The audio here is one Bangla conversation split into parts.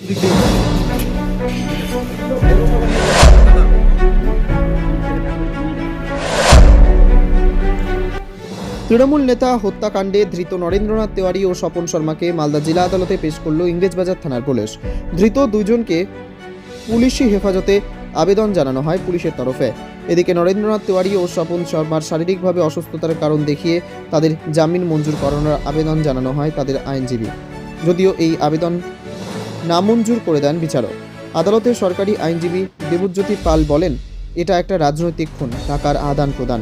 তৃণমূল নেতা হত্যাকাণ্ডে ধৃত নরেন্দ্রনাথ তেওয়ারি ও স্বপন শর্মাকে মালদা জেলা আদালতে পেশ করল ইংরেজবাজার থানার পুলিশ। ধৃত দুজনকে পুলিশি হেফাজতে আবেদন জানানো হয় পুলিশের তরফে। এদিকে নরেন্দ্রনাথ তেওয়ারি ও স্বপন শর্মার শারীরিকভাবে অসুস্থতার কারণ দেখিয়ে তাদের জামিন মঞ্জুর করানোর আবেদন জানানো হয় তাদের আইনজীবী। যদিও এই আবেদন নামঞ্জুর করে দেন বিচারক আদালতের সরকারি আইনজীবী দেবজ্যোতি পাল বলেন এটা একটা রাজনৈতিক খুন টাকার আদান প্রদান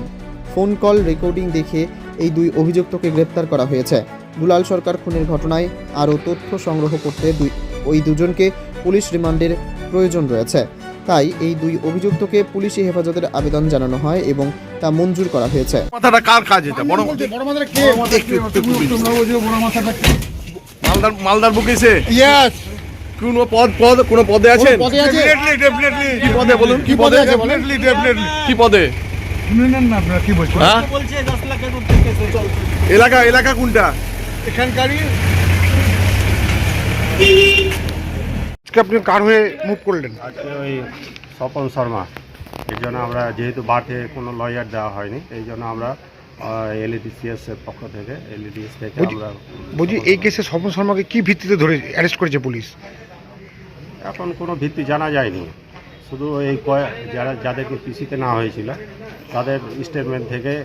ফোন কল রেকর্ডিং দেখে এই দুই অভিযুক্তকে গ্রেপ্তার করা হয়েছে দুলাল সরকার খুনের ঘটনায় আরও তথ্য সংগ্রহ করতে দুই ওই দুজনকে পুলিশ রিমান্ডের প্রয়োজন রয়েছে তাই এই দুই অভিযুক্তকে পুলিশি হেফাজতের আবেদন জানানো হয় এবং তা মঞ্জুর করা হয়েছে মাথাটা কার কাজ এটা বড় বড় মাথাটা কে মালদার মালদার বুকেছে ইয়েস কোন পদ পদ কোন পদে আছেন? পদে আছে? ডেফিনেটলি ডেফিনেটলি কি পদে বলুন? কি পদে আছে ডেফিনেটলি ডেফিনেটলি কি পদে? শুনেন না আপনারা কি বলছেন? হ্যাঁ? এলাকা এলাকা কোনটা? এখানকারই। আজকে আপনি কার হয়ে মুভ করলেন? আজকে ওই স্বপন শর্মা এই জন্য আমরা যেহেতু বাটে কোনো লয়ার দেওয়া হয়নি এই জন্য আমরা এলইডিসিএস এর পক্ষ থেকে এলইডিএস থেকে আমরা বলছি এই কেসে স্বপন শর্মাকে কি ভিত্তিতে ধরে অ্যারেস্ট করেছে পুলিশ? এখন কোনো ভিত্তি জানা যায়নি। শুধু এই কয়- যারা যাদেরকে পিসিতে না হয়েছিল তাদের স্টেটমেন্ট থেকে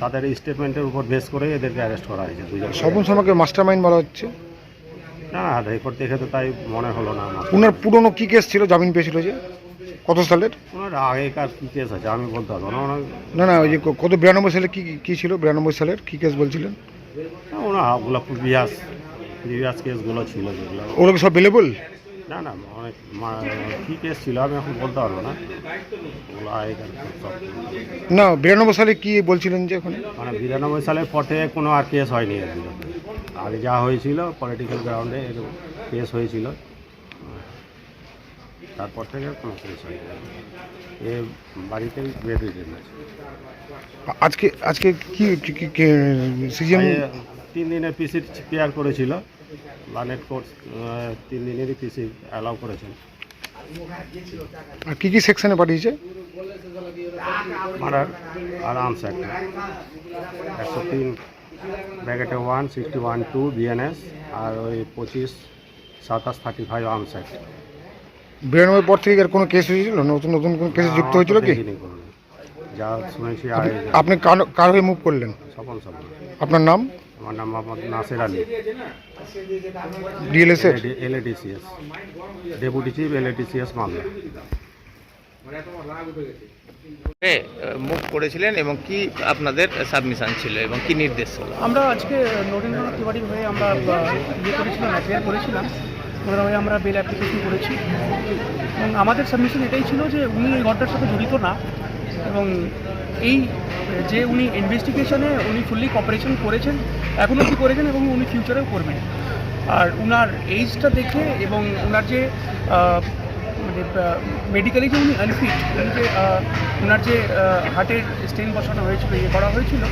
তাদের স্টেটমেন্টের উপর বেস করে এদেরকে অ্যারেস্ট করা হয়েছে দুজন স্বপন শর্মাকে মাস্টার মাইন্ড বলা হচ্ছে। না না রেকর্ড দেখে তো তাই মনে হলো না আমার। ওনার পুরনো কী কেস ছিল জামিন পেয়েছিল যে? কত সালের? ওনার আগেকার কী কেস আছে আমি বলতে পারব না। ওনার না না ওই যে কত বিরানব্বই সালে কী কী ছিল? বিরানব্বই সালের কী কেস বলছিলেন? ওনার ওগুলো প্রিভিয়াস প্রিভিয়াস কেসগুলো ছিল যেগুলো। ওগুলো সব বেলেবল না না অনেক কি কেস ছিল আমি এখন বলতে পারব না। ওগুলো আগেকার সব না বিরানব্বই সালে কি বলছিলেন যে ওখানে? মানে বিরানব্বই সালের পর থেকে কোনো আর কেস হয়নি এর বিরুদ্ধে আগে যা হয়েছিল পলিটিক্যাল গ্রাউন্ডে এর কেস হয়েছিল। তারপর থেকে কোনো কেস হয়নি। এ বাড়িতেই বেড আছে। আজকে আজকে কি সিজন আগে তিন দিনের পিসি পেয়ার করেছিল। লানেট কোর্স তিন দিনেরই পিসি অ্যালাউ করেছেন। আর কি কি সেকশনে পাঠিয়েছে? মার্ডার আর আর্মস অ্যাক্ট একশো তিন ব্র্যাকেটে one sixty one two BNS আর ওই পঁচিশ সাতাশ থার্টি ফাইভ আর্মস অ্যাক্ট বিরানব্বই পর থেকে আর কোনো কেস হয়েছিল? নতুন নতুন কোনো কেসে যুক্ত হয়েছিল কি? যা শুনেছি আপনি- আগে আপনি কার- কার হয়ে মুভ করলেন? সফল সফল আপনার নাম? আমার নাম মোহাম্মদ নাসির আলী। ডিএলএস এর? LADCS deputy chief LADCS Malda move করেছিলেন এবং কি আপনাদের সাবমিশন ছিল এবং কি নির্দেশ ছিল? আমরা আজকে নরেন্দ্রনাথ তিওয়ারির হয়ে আমরা ইয়ে করেছিলাম অ্যাফেয়ার করেছিলাম। ওনার হয়ে আমরা বেল অ্যাপ্লিকেশন করেছি। এবং আমাদের সাবমিশন এটাই ছিল যে উনি এই ঘটনার সাথে জড়িত না। এবং এই যে উনি ইনভেস্টিগেশনে উনি ফুললি কপারেশন করেছেন এখনও কি করেছেন এবং উনি ফিউচারেও করবেন। আর উনার এইজটা দেখে এবং ওনার যে মানে মেডিকেলি যে উনি আনফিট উনি যে ওনার যে হার্টের স্টেন বসানো হয়েছিল ইয়ে করা হয়েছিল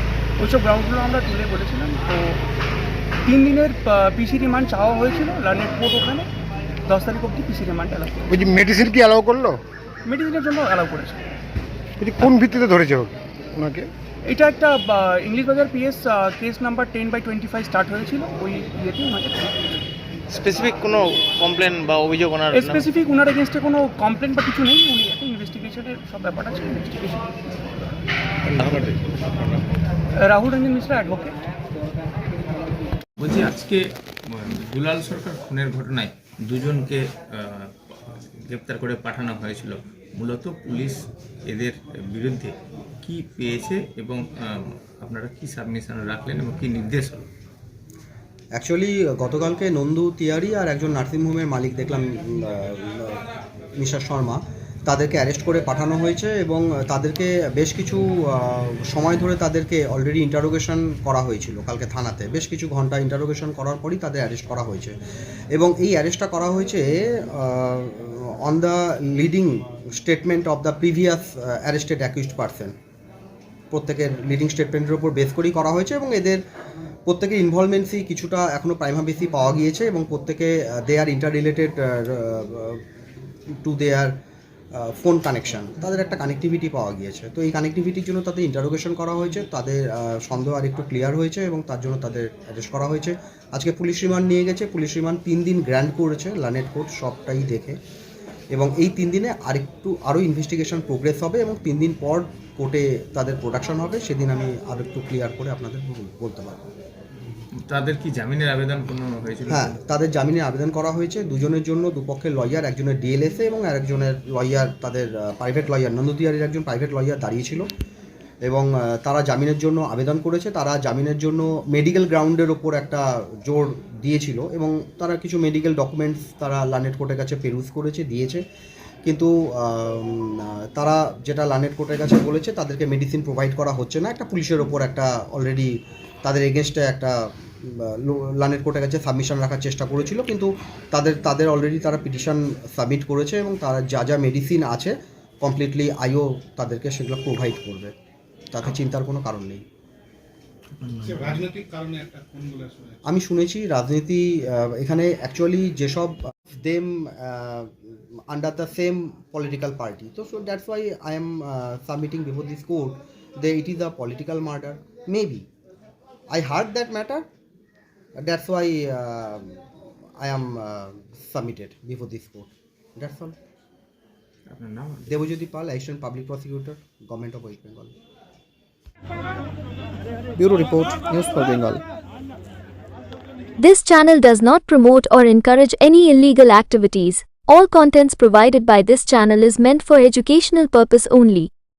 ওইসব গ্রাউন্ডগুলো আমরা তুলে বলেছিলাম। তো তিন দিনের পিসি রিমান্ড চাওয়া হয়েছিল লার্নেট কোর্ট ওখানে দশ তারিখ অবধি পিসি রিমান্ড অ্যালাউ ওই যে মেডিসিন কি অ্যালাউ করল? মেডিসিনের জন্য অ্যালাউ করেছে। বলছি কোন ভিত্তিতে ধরেছে ওকে ওনাকে? এটা একটা English Bazar PS case number ten by twenty five start হয়েছিল ওই ইয়েতে ওনাকে স্পেসিফিক কোনো কমপ্লেন বা অভিযোগ ওনার স্পেসিফিক ওনার এগেনস্টে কোনো কমপ্লেন বা কিছু নেই উনি একটা ইনভেস্টিগেশনের সব ব্যাপারটা আছে ইনভেস্টিগেশন রাহুল রঞ্জন মিশ্রা অ্যাডভোকেট বলছি আজকে দুলাল সরকার খুনের ঘটনায় দুজনকে গ্রেপ্তার করে পাঠানো হয়েছিল। মূলত পুলিশ এদের বিরুদ্ধে কি পেয়েছে এবং আপনারা কি সাবমিশন রাখলেন এবং কি নির্দেশ হলো? অ্যাকচুয়ালি গতকালকে নন্দু তিয়ারি আর একজন নার্সিংহোমের মালিক দেখলাম মিস্টার শর্মা। তাদেরকে অ্যারেস্ট করে পাঠানো হয়েছে এবং তাদেরকে বেশ কিছু সময় ধরে তাদেরকে অলরেডি ইন্টারোগেশন করা হয়েছিল কালকে থানাতে। বেশ কিছু ঘণ্টা ইন্টারোগেশন করার পরই তাদের অ্যারেস্ট করা হয়েছে। এবং এই অ্যারেস্টটা করা হয়েছে on the leading statement of the previous arrested accused person প্রত্যেকের লিডিং স্টেটমেন্টের উপর বেস করেই করা হয়েছে এবং এদের প্রত্যেকের ইনভলভমেন্টসই কিছুটা এখনও প্রাইমা বেসি পাওয়া গিয়েছে এবং প্রত্যেকে they are interrelated to their phone connection তাদের একটা কানেক্টিভিটি পাওয়া গিয়েছে। তো এই কানেক্টিভিটির জন্য তাদের ইন্টারোগেশন করা হয়েছে, তাদের সন্দেহ আর একটু ক্লিয়ার হয়েছে এবং তার জন্য তাদের অ্যারেস্ট করা হয়েছে। আজকে পুলিশ রিমান্ড নিয়ে গেছে, পুলিশ রিমান্ড তিন দিন গ্র্যান্ড করেছে লানেট কোর্ট সবটাই দেখে। এবং এই তিন দিনে আরেকটু আরও ইনভেস্টিগেশন প্রোগ্রেস হবে এবং তিন দিন পর কোর্টে তাদের প্রোডাকশন হবে, সেদিন আমি আর একটু ক্লিয়ার করে আপনাদের বলতে পারব। তাদের কি জামিনের আবেদন কোনো হয়েছিল? হ্যাঁ তাদের জামিনের আবেদন করা হয়েছে। দুজনের জন্য দুপক্ষের লয়ার, একজনের ডিএলএসএ এবং আরেকজনের লয়ার, তাদের প্রাইভেট লয়ার নন্দদিয়ারের একজন প্রাইভেট লয়ার দাঁড়িয়েছিল। এবং তারা জামিনের জন্য আবেদন করেছে। তারা জামিনের জন্য মেডিকেল গ্রাউন্ডের ওপর একটা জোর দিয়েছিল এবং তারা কিছু মেডিকেল ডকুমেন্টস তারা লানেট কোর্টের কাছে পেরুজ করেছে, দিয়েছে। কিন্তু তারা যেটা লানেট কোর্টের কাছে বলেছে, তাদেরকে মেডিসিন প্রোভাইড করা হচ্ছে না। একটা পুলিশের ওপর একটা অলরেডি তাদের এগেনস্টে একটা লানেট কোর্টের কাছে সাবমিশন রাখার চেষ্টা করেছিল কিন্তু তাদের তাদের অলরেডি তারা পিটিশন সাবমিট করেছে এবং তারা যা যা মেডিসিন আছে কমপ্লিটলি আইও তাদেরকে সেগুলো প্রোভাইড করবে। তাতে চিন্তার কোনো কারণ নেই। আমি শুনেছি রাজনীতি এখানে অ্যাকচুয়ালি যেসব them under the same political party তো so that's why I am submitting before this court they it is a political murder maybe I heard that matter. That's why uh, I am uh, submitted before this court. That's all. আপনার নাম Devajyoti Pal, Assistant Public Prosecutor, Government of West Bengal. Bureau report news for Bengal This channel does not promote or encourage any illegal activities. All contents provided by this channel is meant for educational purpose only.